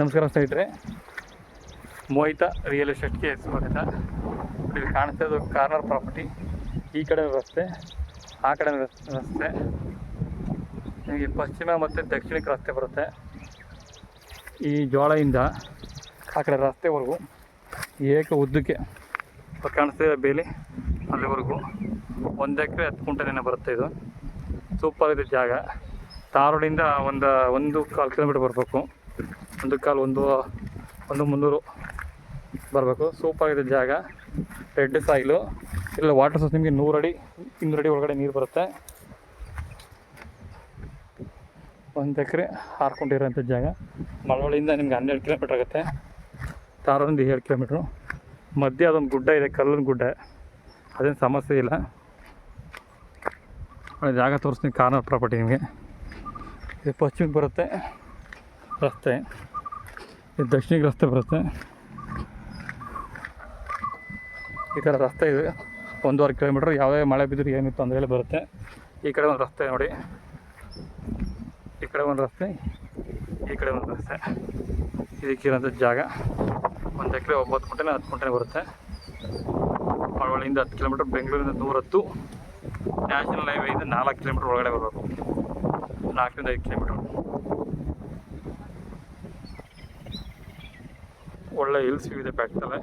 ನಮಸ್ಕಾರ ಸ್ನೇಹಿತರೆ. ಮೋಹಿತ ರಿಯಲ್ ಎಸ್ಟೇಟ್ಗೆ ಸ್ವಾಗತ. ಇಲ್ಲಿ ಕಾಣಿಸ್ತಾ ಇರೋದು ಕಾರ್ನರ್ ಪ್ರಾಪರ್ಟಿ ಈ ಕಡೆ ರಸ್ತೆ, ಆ ಕಡೆ ರಸ್ತೆ. ನಿಮಗೆ ಪಶ್ಚಿಮ ಮತ್ತು ದಕ್ಷಿಣಕ್ಕೆ ರಸ್ತೆ ಬರುತ್ತೆ. ಈ ಜೋಳದಿಂದ ಆ ಕಡೆ ರಸ್ತೆವರೆಗೂ ಏಕ ಉದ್ದಕ್ಕೆ ಕಾಣಿಸ್ತಾ ಇದೆ ಬೇಲಿ ಅಲ್ಲಿವರೆಗೂ. ಒಂದು ಎಕರೆ ಹತ್ತು ಕುಂಟಲಿನ ಬರುತ್ತೆ ಇದು. ಸೂಪರ್ ಇದೆ ಜಾಗ. ತಾರೋಡಿಂದ ಒಂದು ಒಂದು ಕಾಲು ಕಿಲೋಮೀಟ್ರ್ ಬರಬೇಕು. ಒಂದು ಕಾಲು ಒಂದು ಒಂದು ಮುನ್ನೂರು ಬರಬೇಕು. ಸೂಪರ್ ಆಗಿದೆ ಜಾಗ. ರೆಡ್ ಸಾಯಿಲು ಇಲ್ಲ ವಾಟರ್ ಸೋರ್ಸ್ ನಿಮಗೆ ನೂರಡಿ ಇನ್ನೂರು ಅಡಿ ಒಳಗಡೆ ನೀರು ಬರುತ್ತೆ. ಒಂದು ಎಕರೆ ಹಾರ್ಕೊಂಡಿರೋಂಥ ಜಾಗ. ಮಳವಳ್ಳಿಯಿಂದ ನಿಮ್ಗೆ ಹನ್ನೆರಡು ಕಿಲೋಮೀಟ್ರ್ ಆಗುತ್ತೆ. ತಾರೊಂದು ಏಳು ಕಿಲೋಮೀಟ್ರು ಮಧ್ಯೆ ಅದೊಂದು ಗುಡ್ಡ ಇದೆ ಕಲ್ಲೊಂದು ಗುಡ್ಡ. ಅದೇನು ಸಮಸ್ಯೆ ಇಲ್ಲ. ಒಳ್ಳೆ ಜಾಗ ತೋರಿಸ್ತೀನಿ ಕಾರ್ನರ್ ಪ್ರಾಪರ್ಟಿ ನಿಮಗೆ. ಇದು ಪಶ್ಚಿಮಕ್ಕೆ ಬರುತ್ತೆ ರಸ್ತೆ. ಇದು ದಕ್ಷಿಣಕ್ಕೆ ರಸ್ತೆ ಬರುತ್ತೆ. ಈ ಥರ ರಸ್ತೆ ಇದೆ. ಒಂದೂವರೆ ಕಿಲೋಮೀಟ್ರ್ ಯಾವುದೇ ಮಳೆ ಬಿದ್ದರೂ ಏನು ತೊಂದರೆ ಇಲ್ಲ ಬರುತ್ತೆ. ಈ ಕಡೆ ಒಂದು ರಸ್ತೆ ನೋಡಿ. ಈ ಕಡೆ ಒಂದು ರಸ್ತೆ, ಈ ಕಡೆ ಒಂದು ರಸ್ತೆ. ಇದಕ್ಕಿರೋಂಥ ಜಾಗ. ಒಂದು ಎಕರೆ ಒಂಬತ್ತು ಗುಂಟೆನೇ ಹತ್ತು ಗುಂಟೆನೇ ಬರುತ್ತೆ. ಮಳವಳ್ಳಿಯಿಂದ ಹತ್ತು ಕಿಲೋಮೀಟ್ರ್, ಬೆಂಗಳೂರಿಂದ ನೂರತ್ತು. ನ್ಯಾಷನಲ್ ಹೈವೇಯಿಂದ ನಾಲ್ಕು ಕಿಲೋಮೀಟ್ರ್ ಒಳಗಡೆ ಬರಬೇಕು. ನಾಲ್ಕರಿಂದ ಐದು ಕಿಲೋಮೀಟ್ರ್. ಒಳ್ಳೆ ಹಿಲ್ಸ್ ವ್ಯೂ ಇದೆ ಬೆಟ್ಟದಲ್ಲೇ